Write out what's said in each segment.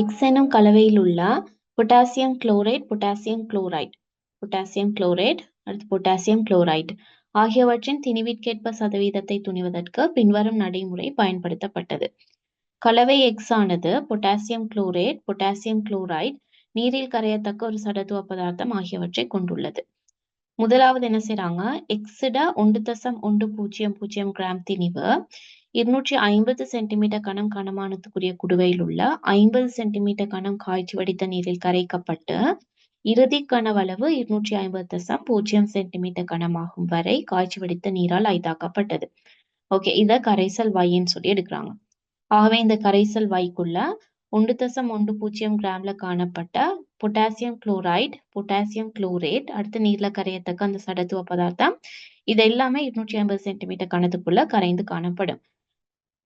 X எனும் கலவையில் உள்ள potassium chloride potassium chloride potassium chloride அடுத்து பொட்டாசியம் குளோரைட் ஆகியவற்றின் திணிவிற்கேற்ப சதவீதத்தை துணிவதற்கு பின்வரும் நடைமுறை பயன்படுத்தப்பட்டது. கலவை எக்ஸ் ஆனது பொட்டாசியம் குளோரேட் பொட்டாசியம் குளோரைட் நீரில் கரையத்தக்க ஒரு சடத்துவ பதார்த்தம் ஆகியவற்றை கொண்டுள்ளது. முதலாவது என்ன செய்யறாங்க எக்ஸிட ஒன்று தசம் ஒன்று பூஜ்ஜியம் பூஜ்ஜியம் கிராம் திணிவு இருநூற்றி ஐம்பது சென்டிமீட்டர் கணம் கனமானத்துக்குரிய குடுவையில் உள்ள ஐம்பது சென்டிமீட்டர் கணம் காய்ச்சி வடித்த நீரில் கரைக்கப்பட்டு இறுதி கனவளவு இருநூற்றி ஐம்பது தசம் பூஜ்ஜியம் சென்டிமீட்டர் கனமாகும் வரை காய்ச்சி வடித்த நீரால் ஐதாக்கப்பட்டது ஓகே இத கரைசல் வைன்னு சொல்லி எடுக்கிறாங்க. ஆகவே இந்த கரைசல் வைக்குள்ள ஒன்று தசம் ஒன்று பூஜ்ஜியம் கிராம்ல காணப்பட்ட பொட்டாசியம் குளோரைட் பொட்டாசியம் குளோரேட் அடுத்து நீர்ல கரையத்தக்க அந்த சடத்துவ பதார்த்தம் இது எல்லாமே இருநூற்றி ஐம்பது சென்டிமீட்டர் கணத்துக்குள்ள கரைந்து காணப்படும்.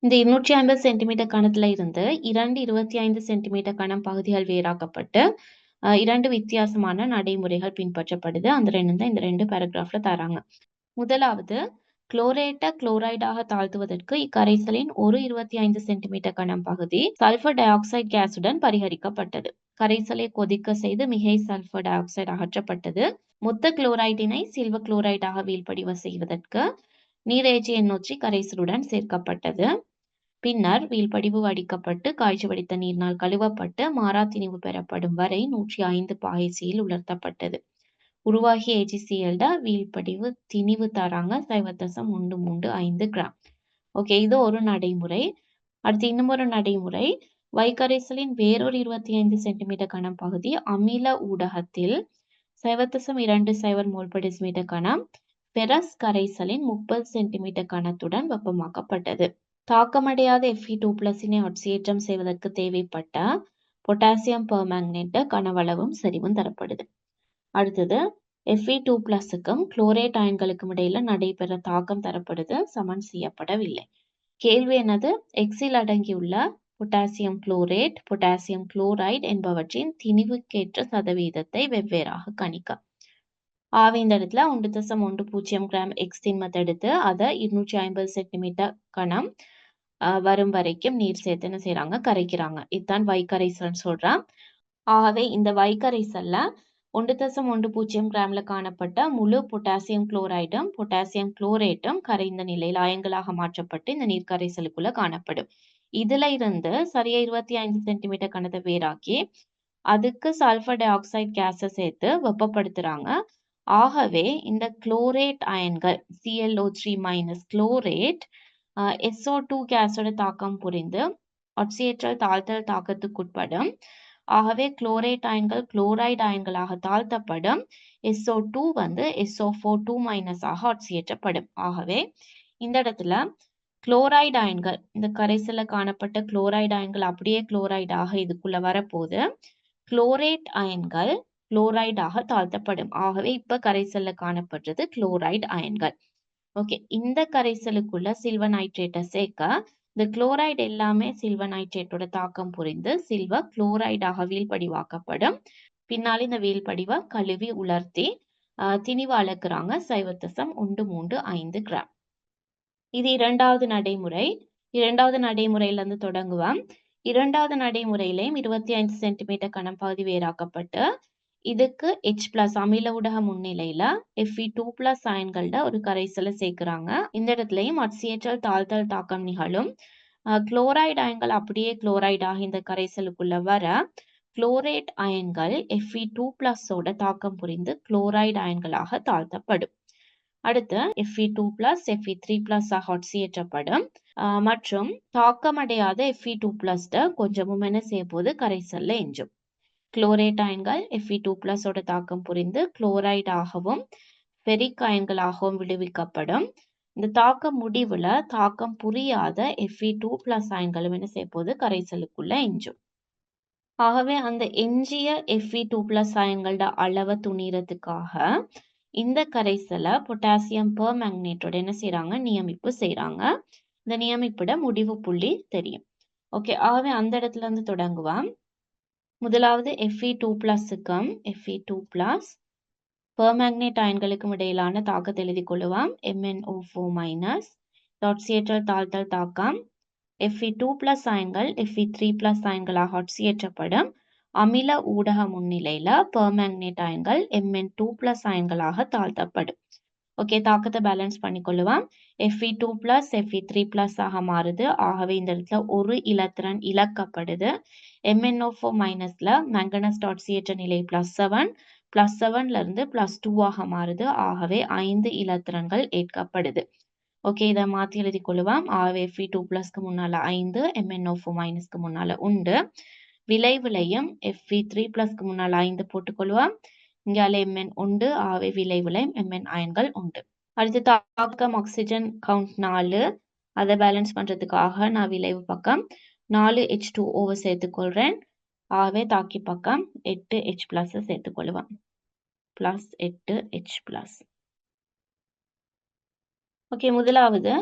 இந்த இருநூற்றி ஐம்பது சென்டிமீட்டர் கணத்துல இருந்து இரண்டு இருபத்தி ஐந்து சென்டிமீட்டர் கணம் பகுதிகள் வேறாக்கப்பட்டு இரண்டு வித்தியாசமான நடைமுறைகள் பின்பற்றப்படுது. அந்த ரெண்டு தான் இந்த ரெண்டு பேராகிராஃப்ல தராங்க. முதலாவது குளோரேட்டை குளோரைடாக தாழ்த்துவதற்கு இக்கரைசலின் ஒரு இருபத்தி ஐந்து சென்டிமீட்டர் கணம் பகுதி சல்பர் டை ஆக்சைடு கேஸுடன் பரிகரிக்கப்பட்டது. கரைசலை கொதிக்க செய்து மிகை சல்பர் டை ஆக்சைடு அகற்றப்பட்டது. மொத்த குளோரைடினை சில்வர் குளோரைடாக வீழ்படிவ செய்வதற்கு நீரேஜி எண்ணூற்றி கரைசலுடன் சேர்க்கப்பட்டது. பின்னர் வீழ்படிவு வடிக்கப்பட்டு காய்ச்சி வடித்த நீர்னால் கழுவப்பட்டு மாறா திணிவு பெறப்படும் வரை நூற்றி ஐந்து பாயசியில் உலர்த்தப்பட்டது. உருவாகிய தான் வீழ்படிவு திணிவு தராங்க சைவத்தசம் ஒன்று மூன்று ஐந்து கிராம். ஓகே இது ஒரு நடைமுறை. அடுத்து இன்னும் ஒரு நடைமுறை. வைகரைசலின் வேறொரு இருபத்தி ஐந்து சென்டிமீட்டர் கனம் பகுதி அமில ஊடகத்தில் சைவத்தசம் இரண்டு சைவர் மோல் per decimeter கனம் பெரஸ் கரைசலின் முப்பது சென்டிமீட்டர் கனத்துடன் வெப்பமாக்கப்பட்டது. தாக்கமடையாத எஃப்இ டூ பிளஸினை ஒட்சியேற்றம் செய்வதற்கு தேவைப்பட்ட பொட்டாசியம் பெர்மாங்கனேட் கனவளவும் செறிவும் தரப்படுது. அடுத்தது எஃப்இ டூ பிளஸுக்கும் குளோரேட் அயன்களுக்கும் இடையில நடைபெற தாக்கம் தரப்படுது சமன் செய்யப்படவில்லை. கேள்வி என்னது? எக்ஸில் அடங்கியுள்ள பொட்டாசியம் குளோரேட் பொட்டாசியம் குளோரைடு என்பவற்றின் திணிவுக்கேற்ற சதவீதத்தை வெவ்வேறாக கணிக்க. ஆவி இந்த இடத்துல ஒன்று தசம் ஒன்று பூஜ்ஜியம் கிராம் எக்ஸ் திண்மத்தை எடுத்து அதை இருநூற்றி ஐம்பது சென்டிமீட்டர் கணம் வரும் வரைக்கும் நீர் சேர்த்து என்ன செய்யறாங்க கரைக்கிறாங்க. இதுதான் வைக்கரைசல்னு சொல்றான். ஆகவே இந்த வைக்கரைசல்ல ஒன்று தசம் ஒன்று பூஜ்ஜியம் கிராம்ல காணப்பட்ட முழு பொட்டாசியம் குளோரைடும் பொட்டாசியம் குளோரேட்டும் கரைந்த நிலையில் ஆயங்களாக மாற்றப்பட்டு இந்த நீர் கரைசலுக்குள்ள காணப்படும். இதுல இருந்து சரியா இருபத்தி ஐந்து சென்டிமீட்டர் கணத்தை வேறாக்கி அதுக்கு சல்பர் டை ஆக்சைடு கேஸை சேர்த்து வெப்பப்படுத்துறாங்க. ஆகவே இந்த chlorate அயன்கள் C L O three minus chlorate S O two கேஸோட தாக்கம் புரிந்து ஒட்சியேற்றல் தாழ்த்தல் தாக்கத்துக்குட்படும் ஆகவே குளோரேட் அயன்கள் குளோரைடு அயன்களாக தாழ்த்தப்படும். எஸ்ஓ டூ வந்து S O four two minus ஆக ஒட்சியேற்றப்படும் ஆகவே இந்த இடத்துல குளோரைடு அயன்கள் இந்த கரைசல்ல காணப்பட்ட குளோரைடு அயன்கள் அப்படியே குளோரைடாக இதுக்குள்ள வரப்போகுது. குளோரேட் அயன்கள் குளோரைடாக தாழ்த்தப்படும். ஆகவே இப்ப கரைசல்ல காணப்படுறது குளோரைடு அயன்கள். ஓகே இந்த கரைசலுக்குள்ள சில்வர் நைட்ரேட்டை சேர்க்க இந்த குளோரைடு எல்லாமே சில்வர் நைட்ரேட்டோட தாக்கம் புரிந்து சில்வர் குளோரைடாக வீழ்படிவாக்கப்படும். பின்னால் இந்த வீழ்படிவை கழுவி உலர்த்தி ஆஹ் திணிவு அளக்குறாங்க சைவத்தசம் ஒன்று மூன்று ஐந்து கிராம். இது இரண்டாவது நடைமுறை. இரண்டாவது நடைமுறையிலிருந்து தொடங்குவோம். இரண்டாவது நடைமுறையிலையும் இருபத்தி ஐந்து சென்டிமீட்டர் கணம் பகுதி வேறாக்கப்பட்டு இதுக்கு ஹெச் பிளஸ் அமில ஊடக முன்னிலையில எஃப்இ டூ பிளஸ் அயன்கள்ட ஒரு கரைசலை சேர்க்கிறாங்க. இந்த இடத்துலயும் அட்சியேற்றல் தாழ்த்தல் தாக்கம் நிகழும். குளோரைடு அயன்கள் அப்படியே குளோரைடாக இந்த கரைசலுக்குள்ள வர குளோரேட் அயன்கள் எஃப்இ டூ பிளஸோட தாக்கம் புரிந்து குளோரைடு அயன்களாக தாழ்த்தப்படும். அடுத்து F E two plus F E three plus ஆக ஒட்சியேற்றப்படும் மற்றும் தாக்கமடையாத எஃப்இ டூ பிளஸ் கொஞ்சமும் என்ன செய்ய போது கரைசல்ல எஞ்சும். குளோரேட் அயன்கள் எஃப்இ டூ பிளஸோட தாக்கம் புரிந்து குளோரைடு ஆகவும் ஃபெரிக் அயன்களாகவும் விடுவிக்கப்படும். இந்த தாக்கம் முடிவுல தாக்கம் புரியாத எஃப்இ டூ பிளஸ் அயன்களும் என்ன செய்ய போகுது? கரைசலுக்குள்ள எஞ்சும். ஆகவே அந்த எஞ்சிய எஃப்இ டூ பிளஸ் அயன்களோட அளவை துணிறதுக்காக இந்த கரைசலை பொட்டாசியம் பெர்மேங்கனேட்டோட என்ன செய்யறாங்க நியமிப்பு செய்யறாங்க இந்த நியமிப்பிட முடிவு புள்ளி தெரியும். ஓகே ஆகவே அந்த இடத்துல இருந்து தொடங்குவான் முதலாவது எஃப்இ டூ பிளஸுக்கும் எஃப்இ டூ பிளஸ் பெர்மேங்கனேட் அயன்களுக்கும் இடையிலான தாக்கத்தை எழுதி கொள்ளுவாம். MnO4 மைனஸ் ஒட்சியேற்றல் தாழ்த்தல் தாக்கம். எஃப்இ டூ பிளஸ் அயன்கள் எஃப்இ த்ரீ பிளஸ் அயன்களாக ஒட்சியேற்றப்படும் அமில ஊடக முன்னிலையில் பெர்மேங்கனேட் அயன்கள் எம்என் டூ பிளஸ் அயன்களாக தாழ்த்தப்படும். ஓகே தாக்கத்தை balance பண்ணிக்கொள்ளுவான் FE two plus FE three plus ஆக மாறுது. ஆகவே இந்த இடத்துல ஒரு இலத்திரன் இழக்கப்படுது. எம்என்ஓ ஃபோர் மைனஸ்ல மேங்கனஸ் டாட் சிஏற்ற நிலை பிளஸ் செவன் பிளஸ் செவன்ல இருந்து பிளஸ் டூ ஆக மாறுது. ஆகவே ஐந்து இலத்திரன்கள் ஏற்கப்படுது. ஓகே இதை மாற்றி எழுதி கொள்ளுவோம். ஆகவே எஃப்இ டூ பிளஸ்க்கு முன்னால ஐந்து எம்என்ஓ ஃபோர் மைனஸ்க்கு முன்னால உண்டு. விளைவுலையும் எஃப்இ த்ரீ பிளஸ்க்கு முன்னால ஐந்து போட்டுக்கொள்வோம் இங்கால எம்என் உண்டு ஆகவே விளைவுலையும் எம்என் அயன்கள் உண்டு. அடுத்து தாக்கம் ஆக்சிஜன் கவுண்ட் நாலு. அதை பேலன்ஸ் பண்றதுக்காக நான் விளைவு பக்கம் நாலு ஹெச் டூ ஓவர் சேர்த்துக்கொள்றேன் ஆவே தாக்கி பக்கம் எட்டு ஹெச் பிளஸ் சேர்த்துக்கொள்ளுவேன் பிளஸ் எட்டு ஹெச் பிளஸ் ஓகே முதலாவது.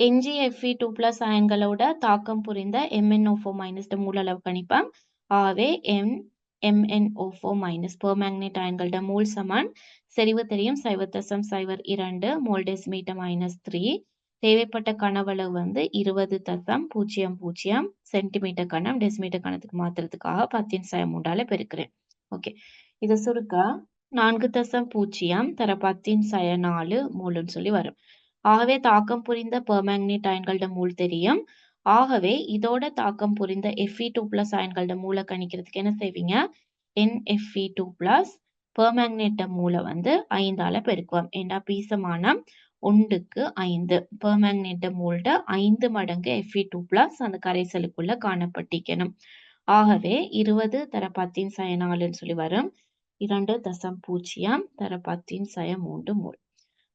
என்ஜிஎஃப்இ டூ பிளஸ் அயன்களோட தாக்கம் புரிந்த எம்என்ஓ ஃபோர் மைனஸ் மூலளவு கணிப்பம் ஆவே M M N O four minus permanganate அயன்களோட மூல் சமான். செறிவு தெரியும். சைவர் தசம் சைவர் இரண்டு மோல் டெசிமீட்டர் மைனஸ் த்ரீ தேவைப்பட்ட கனவளவு வந்து இருபது தசம் பூஜ்ஜியம் பூஜ்ஜியம் சென்டிமீட்டர் கணம் டெசிமீட்டர் கணத்துக்கு மாத்துறதுக்காக பத்தின் சாயம் மூன்றால பெருக்கிறேன். ஓகே இதை சுருக்க நான்கு தசம் பூஜ்ஜியம் தர பத்தின் சய நாலு மூலுன்னு சொல்லி வரும். ஆகவே தாக்கம் புரிந்த பெர்மேங்கனேட் அயன்களோட மூல் தெரியும். ஆகவே இதோட தாக்கம் புரிந்த எஃப்இ டூ பிளஸ் அயன்களோட மூளை கணிக்கிறதுக்கு என்ன செய்வீங்க? N F E two plus பெர்மேங்கனேட்ட மூளை வந்து ஐந்தால பெருக்குவோம். ஏண்டா? பீசமானம் ஒன்றுக்கு ஐந்து. பெர்மேங்கனேட்ட மூல்ட ஐந்து மடங்கு எஃப்இ டூ பிளஸ் அந்த கரைசலுக்குள்ள காணப்பட்டிக்கணும். ஆகவே இருபது தர பத்தின் சய நாலுன்னு சொல்லி வரும். இரண்டு தசம் பூஜ்ஜியம் தர பத்தின் சய மூன்று மூல்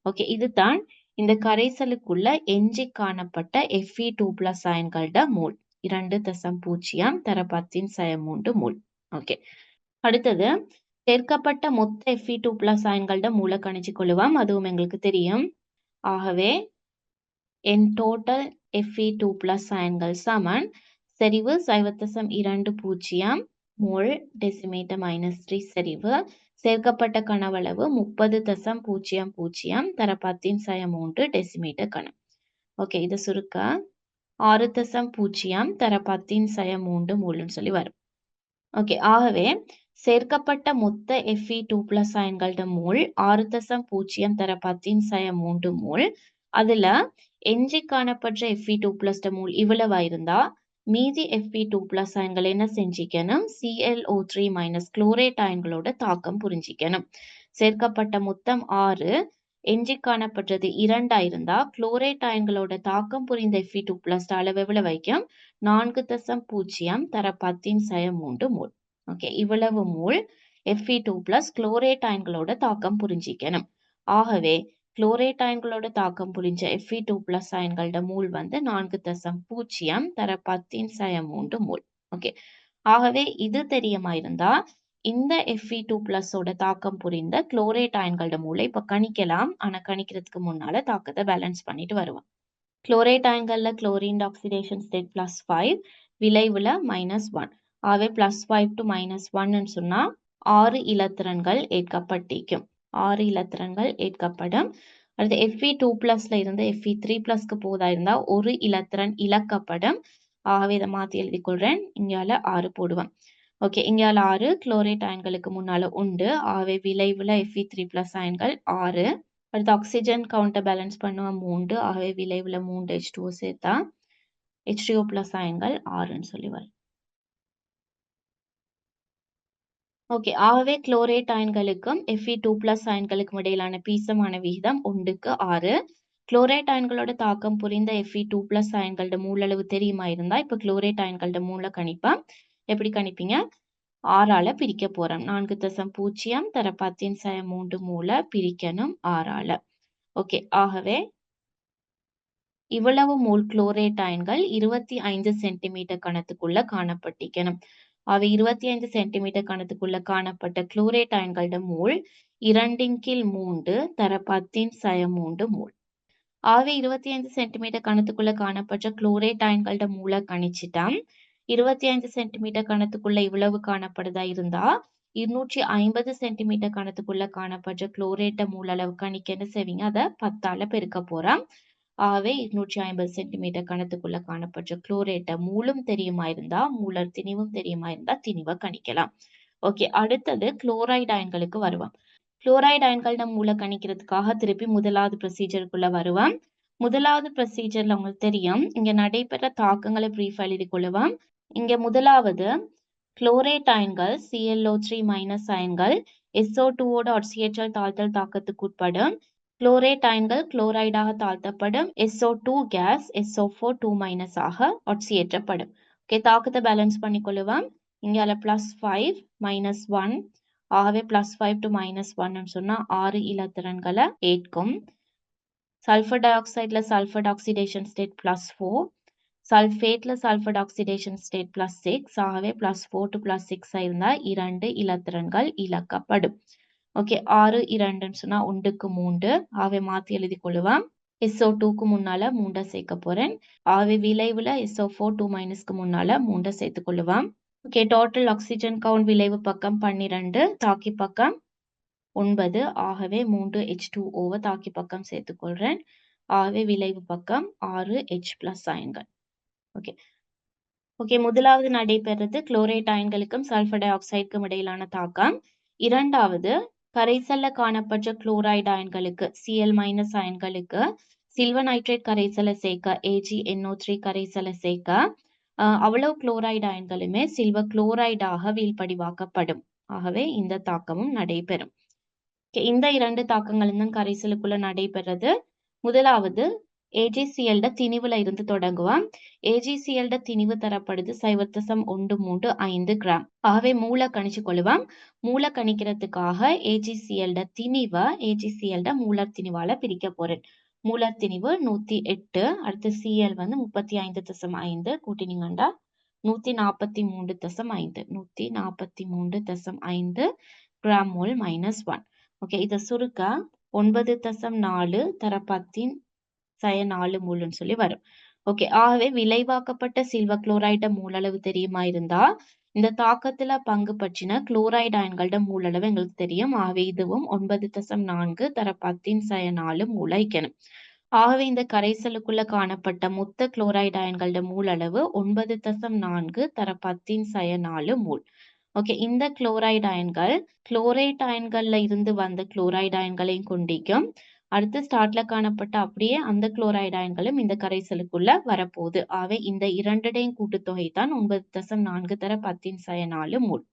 ஓகே இதுதான் இந்த கரைசலுக்குள்ள எஞ்சி காணப்பட்ட எஃப்இ டூ பிளஸ் அயன்களோட மூல். இரண்டு தசம் பூஜ்ஜியம் தர பத்தின் சய மூன்று மூல். ஓகே அடுத்தது சேர்க்கப்பட்ட மொத்த எஃப்இ டூ பிளஸ் அயன்களோட மூல கணிச்சு கொள்ளுவோம். அதுவும் எங்களுக்கு தெரியும். ஆகவே N total F E two plus அயன்கள் சமன். செறிவு சைவத்தசம் இரண்டு பூஜ்ஜியம் மோல் டெசிமீட்டர் மைனஸ் த்ரீ செறிவு. சேர்க்கப்பட்ட கனவளவு முப்பது தசம் பூஜ்ஜியம் பூஜ்ஜியம் தர பத்தின் சய மூன்று டெசிமீட்டர் கணம். ஓகே இது சுருக்க? ஆறு தசம் பூஜ்ஜியம் தர பத்தின் சய மூன்று மூலுன்னு சொல்லி வரும். ஓகே ஆகவே சேர்க்கப்பட்ட மொத்த எஃப்இ டூ பிளஸ் அயன்களோட மூல் ஆறு தசம் பூஜ்ஜியம் தர பத்தின் சய மூன்று மூல் அதுல எஞ்சி காணப்பட்ட எஃப்இ டூ பிளஸ் மூல் இவ்வளவா இருந்தா? மீதி எஃப்பி டூ ப்ளஸ் அயன்கள் என்ன செஞ்சிக்கணும்? சிஎல்ஓ த்ரீ மைனஸ் குளோரேட் அயன்களோட தாக்கம் புரிஞ்சிக்கணும். சேர்க்கப்பட்ட மொத்தம் ஆறு. எஞ்சி காணப்பட்டது இரண்டா இருந்தா குளோரேட் அயன்களோட தாக்கம் புரிந்த எஃப்பி டூ ப்ளஸ் அளவு எவ்வளவு வைக்கும்? நான்கு தசம் பூஜ்ஜியம் தர பத்தின் சய மூன்று மூல். ஓகே இவ்வளவு மூல் F E two plus chlorate அயன்களோட தாக்கம் புரிஞ்சிக்கணும். ஆகவே குளோரேட் அயன்களோட தாக்கம் புரிஞ்ச எஃப்இ டூ பிளஸ் அயன்களோட மூல் வந்து நான்கு தசம் பூஜ்ஜியம் தர பத்தின் சய மூன்று மூல். ஓகே ஆகவே இது தெரியுமா இருந்தா இந்த எஃப்இ டூ பிளஸோட தாக்கம் புரிந்த குளோரேட் அயன்களோட மூளை இப்ப கணிக்கலாம். ஆனா கணிக்கிறதுக்கு முன்னால தாக்கத்தை பேலன்ஸ் பண்ணிட்டு வருவோம். Chlorate அயன்கள்ல chlorine oxidation state plus five விளைவுல minus one ஆகவே பிளஸ் ஃபைவ் டு மைனஸ் ஒன்னு சொன்னா ஆறு இலத்திரன்கள் ஏற்கப்பட்டிக்கும் ஆறு இலத்திரங்கள் ஏற்கப்படும். அடுத்து எஃப்இ டூ பிளஸ்ல இருந்து எஃப்இ த்ரீ பிளஸ்க்கு போதா இருந்தா ஒரு இலத்திரன் இழக்கப்படும். ஆகவே இதை மாற்றி எழுதி கொள்றேன். இங்கால ஆறு போடுவேன் ஓகே இங்கால ஆறு குளோரேட் அயன்களுக்கு முன்னால உண்டு. ஆகவே விளைவுல எஃப்இ த்ரீ பிளஸ் அயன்கள் ஆறு. அடுத்து ஆக்சிஜன் கவுண்டை பேலன்ஸ் பண்ணுவேன் மூன்று. ஆகவே விளைவுல மூன்று ஹெச் டூ சேர்த்தா ஹெச் டூ பிளஸ் அயன்கள் ஆறுன்னு சொல்லி வரும். ஓகே ஆகவே குளோரேட் அயன்களுக்கும் எஃப்இ டூ பிளஸ் அயன்களுக்கும் இடையிலான பீசமான விகிதம் ஒன்றுக்கு ஆறு. குளோரேட் அயன்களோட தாக்கம் புரிந்த எஃப்இ டூ பிளஸ் அயன்களோட மூலளவு தெரியுமா இருந்தா இப்ப குளோரேட் அயன்களோட மூல கணிப்பா. எப்படி கணிப்பீங்க? ஆறால பிரிக்க போறோம். நான்கு தசம் பூஜ்ஜியம் தர பத்தின் சய மூன்று மூல பிரிக்கணும் ஆறால. ஓகே ஆகவே இவ்வளவு மூல் குளோரேட் அயன்கள் இருபத்தி ஐந்து சென்டிமீட்டர் கணத்துக்குள்ள காணப்பட்டிருக்கணும். அவை இருபத்தி ஐந்து சென்டிமீட்டர் கணத்துக்குள்ள காணப்பட்ட குளோரேட் அயன்களோட மூல் இரண்டின் கீழ் மூன்று தர பத்தின் சய மூன்று மூல். ஆவி இருபத்தி ஐந்து சென்டிமீட்டர் கணத்துக்குள்ள காணப்பட்ட குளோரேட் அயன்களோட மூல கணிச்சிட்டோம். இருபத்தி ஐந்து சென்டிமீட்டர் கணத்துக்குள்ள இவ்வளவு காணப்படுதா இருந்தா இருநூற்றி ஐம்பது சென்டிமீட்டர் கணத்துக்குள்ள காணப்பட்ட குளோரேட்ட மூல அளவு கணிக்கன்னு செய்வீங்க? அதை பத்தால பெருக்க போறோம். ஆகவே இருநூற்றி ஐம்பது சென்டிமீட்டர் கணத்துக்குள்ள காணப்பட்ட குளோரேட்டை மூலும் தெரியுமா இருந்தா மூலர் திணிவும் தெரியுமா இருந்தா திணிவை கணிக்கலாம். ஓகே அடுத்தது குளோரைடு அயன்களுக்கு வருவோம். குளோரைடு நம்ம மூல கணிக்கிறதுக்காக திருப்பி முதலாவது ப்ரொசீஜருக்குள்ள வருவோம். முதலாவது ப்ரொசீஜர்ல உங்களுக்கு தெரியும் இங்க நடைபெற தாக்கங்களை ப்ரீஃப் எழுதி கொள்ளுவோம். இங்க முதலாவது chlorate அயன்கள் C L O three minus அயன்கள் S O டூவோட ஆக்சியேற்றல் தாழ்த்தல் தாக்கத்துக்கு உட்படும் குளோரேட் அயன்கள் குளோரைடாக தாழ்த்தப்படும். S O two gas S O four two minus ஆக ஆக்சியேற்றப்படும் ஓகே தாக்கத்தை பேலன்ஸ் பண்ணிக்கொள்ளுவோம். இங்கால பிளஸ் ஃபைவ் மைனஸ் ஒன் ஆகவே பிளஸ் ஃபைவ் டு மைனஸ் ஒன்னு சொன்னா ஆறு இலத்திரன்களை ஏற்கும். சல்ஃபர் டை ஆக்சைட்ல sulphur oxidation state plus four சல்ஃபேட்ல sulphur oxidation state plus six ஆகவே plus four to plus six இருந்தால் இரண்டு இலத்திரன்கள் இழக்கப்படும். ஓகே ஆறு இரண்டுன்னு சொன்னா ஒன்றுக்கு மூன்று. ஆவே மாத்தி எழுதி கொள்ளுவான் எஸ்ஓ டூக்கு முன்னால மூண்டை சேர்க்க போறேன். ஆகவே விளைவுல எஸ்ஓ ஃபோர் டூ மைனஸ்க்கு முன்னால மூண்டை சேர்த்து கொள்ளுவேன் ஓகே டோட்டல் ஆக்சிஜன் கவுண்ட் விளைவு பக்கம் பன்னிரண்டு தாக்கி பக்கம் ஒன்பது. ஆகவே மூன்று ஹெச் டூ ஓவை தாக்கி பக்கம் சேர்த்துக்கொள்கிறேன் ஆகவே விளைவு பக்கம் ஆறு ஹெச் பிளஸ் அயன்கள். ஓகே ஓகே முதலாவது நடைபெறுறது குளோரைட் அயன்களுக்கும் சல்ஃபர் டை ஆக்சைடுக்கும் இடையிலான தாக்கம். இரண்டாவது கரைசல்ல காணப்பட்ட குளோரைடு அயன்களுக்கு சிஎல் மைனஸ் அயன்களுக்கு சில்வர் நைட்ரேட் கரைசலை சேர்க்க ஏஜி என்ஓ த்ரீ கரைசலை சேர்க்க அவ்வளவு குளோரைடு அயன்களுமே சில்வர் குளோரைடாக வீழ்படிவாக்கப்படும். ஆகவே இந்த தாக்கமும் நடைபெறும். இந்த இரண்டு தாக்கங்களும் தான் கரைசலுக்குள்ள நடைபெறது. முதலாவது ஏஜிசிஎல்ட திணிவுல இருந்து தொடங்குவோம். ஏஜிசிஎல்ட திணிவு தரப்படுது சைவத்தசம் ஒன்று மூன்று ஐந்து கிராம். ஆகவே மூளை கணிச்சு கொள்ளுவோம். மூளை கணிக்கிறதுக்காக ஏஜிசிஎல்ட திணிவை ஏஜிசிஎல்ட மூலர் திணிவால பிரிக்க போறேன். மூலர் திணிவு நூத்தி எட்டு அடுத்து சிஎல் வந்து முப்பத்தி ஐந்து தசம் ஐந்து கூட்டினீங்கண்டா நூத்தி நாற்பத்தி மூன்று தசம் ஐந்து நூத்தி நாற்பத்தி மூன்று தசம் ஐந்து gram mole minus one okay இதை சுருக்க? ஒன்பது தசம் நாலு தரப்பத்தின் சய நாலு மூலுன்னு சொல்லி வரும். ஓகே ஆகவே விளைவாக்கப்பட்ட சில்வர் குளோரைட மூலளவு தெரியுமா இருந்தா? இந்த தாக்கத்துல பங்கு பற்றின குளோரைடு அயன்களோட மூலளவு எங்களுக்கு தெரியும். ஆகவே இதுவும் ஒன்பது தசம் நான்கு தர பத்தின் சய நாலு மூளைக்கணும் ஆகவே இந்த கரைசலுக்குள்ள காணப்பட்ட மொத்த குளோரைடு அயன்களோட மூலளவு ஒன்பது தசம் நான்கு தர பத்தின் சய நாலு மூல். ஓகே இந்த குளோரைடு அயன்கள் குளோரைட் அயன்கள்ல இருந்து வந்த குளோரைடு அயன்களையும் கொண்டிக்கும் அடுத்து ஸ்டார்ட்ல காணப்பட்ட அப்படியே அந்த குளோரைடு அயன்களும் இந்த கரைசலுக்குள்ள வரப்போகுது. ஆகவே இந்த இரண்டடையும் கூட்டுத்தொகை தான் ஒன்பது தசம் நான்கு தர பத்தின் சய நாலு மூல்.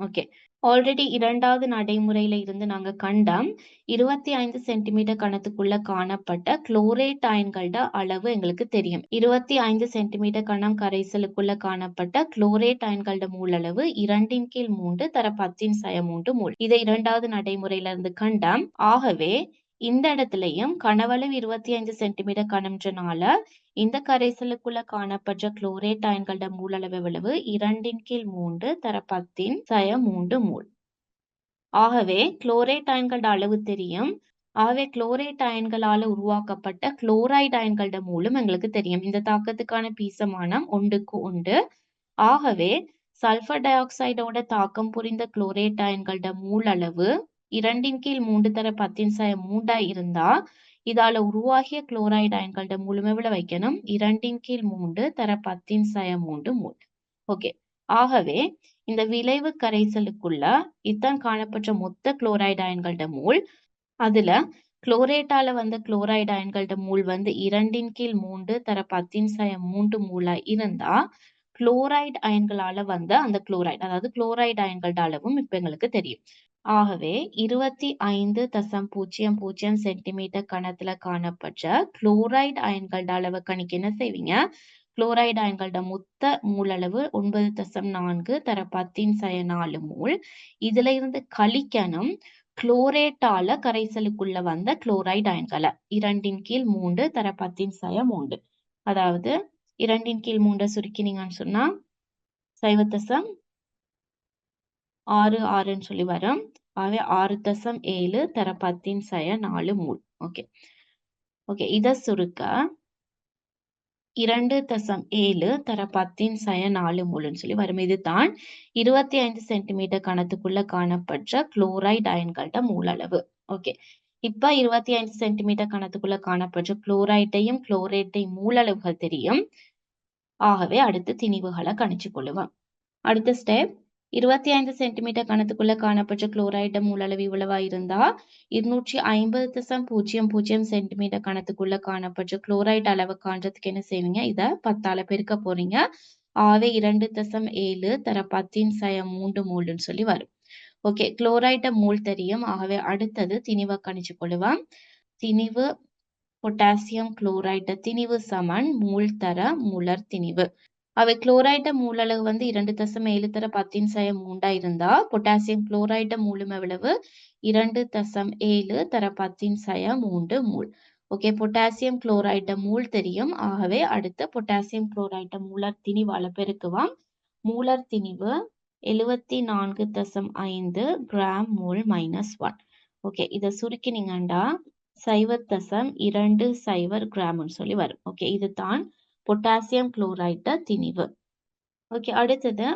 ஓகே ஆல்ரெடி இரண்டாவது நடைமுறையில இருந்து நாங்க கண்டம் இருபத்தி ஐந்து சென்டிமீட்டர் கணத்துக்குள்ள காணப்பட்ட குளோரேட் அயன்களோட அளவு எங்களுக்கு தெரியும். இருபத்தி ஐந்து சென்டிமீட்டர் கணம் கரைசலுக்குள்ள காணப்பட்ட குளோரேட் அயன்களோட மூலளவு இரண்டின் கீழ் மூன்று தர பத்தின் சய மூன்று மூல். இதை இரண்டாவது நடைமுறையில இருந்து கண்டம். ஆகவே இந்த இடத்துலயும் கனவளவு இருபத்தி ஐந்து சென்டிமீட்டர் கனம்ன்றனால இந்த கரைசலுக்குள்ள காணப்பட்ட குளோரேட் அயன்களோட மூலளவு எவ்வளவு? இரண்டின் கீழ் மூன்று தர பத்தின் சய மூன்று மூல். ஆகவே குளோரேட் அயன்களோட அளவு தெரியும். ஆகவே குளோரேட் அயன்களால உருவாக்கப்பட்ட குளோரைட் அயன்களோட மூலம் எங்களுக்கு தெரியும். இந்த தாக்கத்துக்கான பீசமானம் ஒன்றுக்கு உண்டு ஆகவே சல்பர் டை ஆக்சைடோட தாக்கம் புரிந்த குளோரேட் அயன்களோட மூலளவு இரண்டின் கீழ் மூன்று தர பத்தின் சய மூண்டா இருந்தா இதால உருவாகிய குளோரைடு அயன்களோட முழுமைவில வைக்கணும். இரண்டின் கீழ் மூன்று தர பத்தின் சய மூன்று மூணு ஓகே. ஆகவே இந்த விளைவு கரைசலுக்குள்ள இத்தான் காணப்பட்ட மொத்த குளோரைடு அயன்களோட மூல் அதுல குளோரேட்டால வந்த குளோரைடு அயன்களோட மூல் வந்து இரண்டின் கீழ் மூன்று தர பத்தின் சய மூன்று மூலா இருந்தா குளோரைடு அயன்களால வந்த அந்த குளோரைடு அதாவது குளோரைடு அயன்களோட அளவும் இப்ப எங்களுக்கு தெரியும். ஆகவே இருபத்தி ஐந்து தசம் பூஜ்ஜியம் பூஜ்ஜியம் சென்டிமீட்டர் கணத்துல காணப்பட்ட குளோரைடு அயன்களோட அளவு கணிக்கு என்ன செய்வீங்க? குளோரைடு அயன்களோட மொத்த மூலளவு ஒன்பது தசம் நான்கு தர பத்தின் சய நாலு மூல். இதுல இருந்து கழிக்கணும் குளோரேட்டால கரைசலுக்குள்ள வந்த குளோரைடு அயன்களை. இரண்டின் கீழ் மூன்று தர பத்தின் சய மூன்று. அதாவது இரண்டின் கீழ் மூன்றை சுருக்கினீங்கன்னு சொன்னா சைவத்தசம் ஆறு ஆறுன்னு சொல்லி வரும். ஆகவே ஆறு தசம் ஏழு தர பத்தின் சய நாலு மூல். ஓகே ஓகே இத சுருக்க. இரண்டு தசம் ஏழு தர பத்தின் சய நாலு மூலுன்னு சொல்லி வரும். இதுதான் இருபத்தி ஐந்து சென்டிமீட்டர் கணத்துக்குள்ள காணப்பட்ட குளோரைட் அயன்களோட மூலளவு. ஓகே இப்ப இருபத்தி ஐந்து சென்டிமீட்டர் கணத்துக்குள்ள காணப்படுற குளோரைட்டையும் குளோரேட்டை மூலளவுகள் தெரியும். ஆகவே அடுத்து திணிவுகளை கணிச்சு கொள்ளுவோம் அடுத்த ஸ்டெப் இருபத்தி ஐந்து சென்டிமீட்டர் கணத்துக்குள்ள காணப்பட்ட குளோரைடு மூலளவு இவ்வளவா இருந்தா இருநூற்றி ஐம்பது தசம் பூஜ்ஜியம் பூஜ்ஜியம் சென்டிமீட்டர் கணத்துக்குள்ள காணப்பட்ட குளோரைடு அளவு காண்றதுக்கு என்ன செய்வீங்க? இதை பத்தால பெருக்க போறீங்க. ஆவே இரண்டு தசம் ஏழு தர பத்தின் சய மூன்று மூலுன்னு சொல்லி வரும். ஓகே குளோரைட மூல் தெரியும். ஆகவே அடுத்தது திணிவை கணிச்சு கொள்ளுவோம். திணிவு பொட்டாசியம் குளோரைடு திணிவு சமன் மூல் தர மூலர் திணிவு. அவை குளோரைட மூலளவு வந்து இரண்டு தசம் ஏழு தர பத்தின் சய மூண்டா இருந்தா பொட்டாசியம் குளோரைட்ட மூலம் எவ்வளவு இரண்டு தசம் ஏழு தர பத்தின் சய மூன்று மூல். ஓகே பொட்டாசியம் குளோரைட்ட மூல் தெரியும். ஆகவே அடுத்து பொட்டாசியம் குளோரைட்ட மூலர் திணிவால பெருக்குவாம் மூலர் திணிவு எழுவத்தி நான்கு தசம் ஐந்து கிராம் மூல் மைனஸ் ஒன் ஓகே இதை சுருக்கினீங்கண்டா சைவர் தசம் இரண்டு சைவர் கிராம்னு சொல்லி வரும். ஓகே இதுதான் பொட்டாசியம் குளோரைட்ட திணிவு. ஓகே அடுத்தது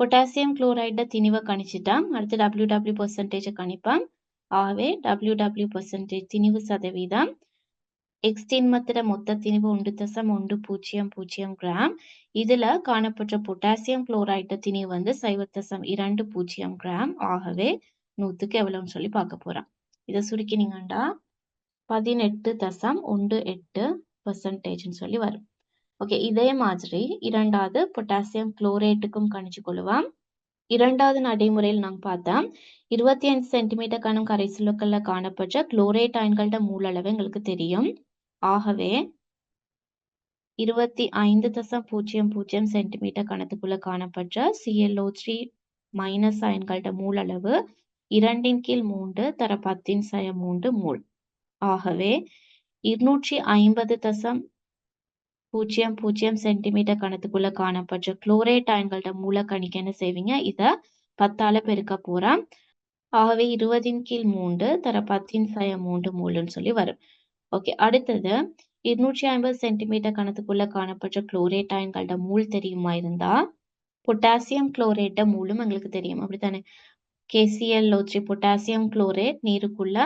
பொட்டாசியம் குளோரைட்டை திணிவை கணிச்சிட்டான் அடுத்து டபிள்யூ டபிள்யூ பர்சன்டேஜை கணிப்பான் ஆகவே டபிள்யூ டபிள்யூ பர்சன்டேஜ் திணிவு சதவீதம். எக்ஸ்டின்மத்திட மொத்த திணிவு ஒன்று தசம் ஒன்று பூஜ்ஜியம் பூஜ்ஜியம் கிராம். இதுல காணப்பட்ட பொட்டாசியம் குளோரைட்ட திணிவு வந்து சைவ தசம் இரண்டு பூஜ்ஜியம் கிராம். ஆகவே நூத்துக்கு எவ்வளவுன்னு சொல்லி பார்க்க போறோம். இதை சுருக்கினீங்கண்டா? பதினெட்டு தசம் ஒன்று எட்டு பர்சன்டேஜ்னு சொல்லி வரும். ஓகே இதே மாதிரி இரண்டாவது பொட்டாசியம் குளோரேட்டுக்கும் கணிச்சு கொள்ளுவோம் இரண்டாவது நடைமுறையில் நாங்க பார்த்தா இருபத்தி ஐந்து சென்டிமீட்டர் கணம் கரைசலுக்கள்ல காணப்பட்ட குளோரேட் அயன்களோட மூலளவு எங்களுக்கு தெரியும். ஆகவே இருபத்தி ஐந்து தசம் பூஜ்ஜியம் பூஜ்ஜியம் சென்டிமீட்டர் கணத்துக்குள்ள காணப்பட்ட சிஎல்ஓ த்ரீ மைனஸ் அயன்களோட மூலளவு இரண்டின் கீழ் மூன்று தர பத்தின் சய மூன்று மூல். ஆகவே இருநூற்றி ஐம்பது தசம் பூஜ்ஜியம் பூஜ்ஜியம் சென்டிமீட்டர் கணத்துக்குள்ள காணப்படுற குளோரேட் அயன்களோட மூல கணிக்க என்ன செய்வீங்க? இத பத்தால பெருக்க போறோம் ஆகவே இருபதின் கீழ் மூன்று தர பத்தின் சய மூன்று மூலுன்னு சொல்லி வரும். ஓகே அடுத்தது இருநூற்றி ஐம்பது சென்டிமீட்டர் கணத்துக்குள்ள காணப்படுற குளோரேட் அயன்களோட மூல் தெரியுமா இருந்தா? பொட்டாசியம் குளோரேட்ட மூலும் எங்களுக்கு தெரியும். அப்படித்தானே? கேசிஎல்ஓ த்ரீ பொட்டாசியம் குளோரேட் நீருக்குள்ள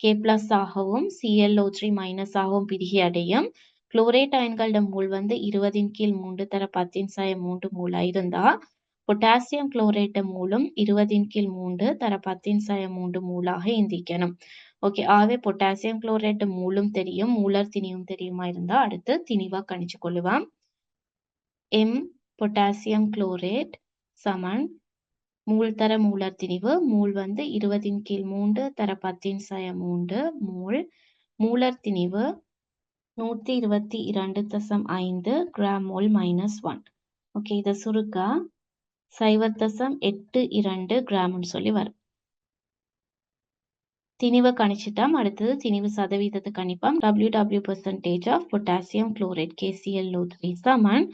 கே பிளஸ் ஆகவும் சிஎல்ஓ த்ரீ மைனஸ் ஆகவும் பிரிகி அடையும். குளோரேட் அயன்களோட மூல் வந்து இருபதின் கீழ் மூன்று தர பத்தின் சாய மூன்று மூலா இருந்தா பொட்டாசியம் குளோரேட்ட மூலம் இருபதின் கீழ் மூன்று தர பத்தின் சாய மூன்று மூலாக இந்திக்கணும் ஓகே ஆகவே பொட்டாசியம் குளோரேட் மூலும் தெரியும் மூலர் திணியும் தெரியுமா இருந்தா அடுத்து திணிவா கணிச்சு கொள்ளுவான் எம் பொட்டாசியம் குளோரேட் சமன் மூல் தர மூலர் திணிவு மூல் வந்து இருபதின் கீழ் மூன்று தர பத்தின் சாய மூன்று மூல் மூலர் திணிவு நூத்தி இருபத்தி இரண்டு தசம் ஐந்து gram mole minus one okay இதை சுருக்கா சைவர் தசம் எட்டு இரண்டு கிராம்னு சொல்லி வரும். திணிவை கணிச்சிட்டாம். அடுத்தது திணிவு சதவீதத்தை கணிப்பாம். W W percentage of potassium chloride K C L O three Saman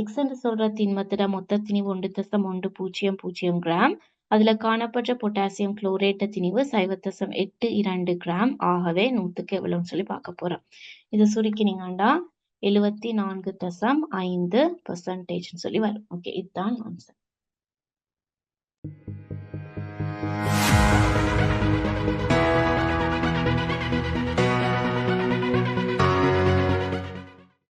X என்று சொல்ற திண்மத்திட மொத்த திணிவு ஒன்று தசம் ஒன்று பூஜ்ஜியம் பூஜ்ஜியம் கிராம் அதுல காணப்பட்ட பொட்டாசியம் குளோரேட்ட திணிவு சைவ தசம் எட்டு இரண்டு கிராம் ஆகவே நூத்துக்கு எவ்வளவுன்னு சொல்லி பார்க்க போறோம். இது சுருக்கினீங்கன்னா எழுவத்தி நான்கு தசம் ஐந்து பர்சன்டேஜ்னு சொல்லி வரும். ஓகே இதுதான் ஆன்சர்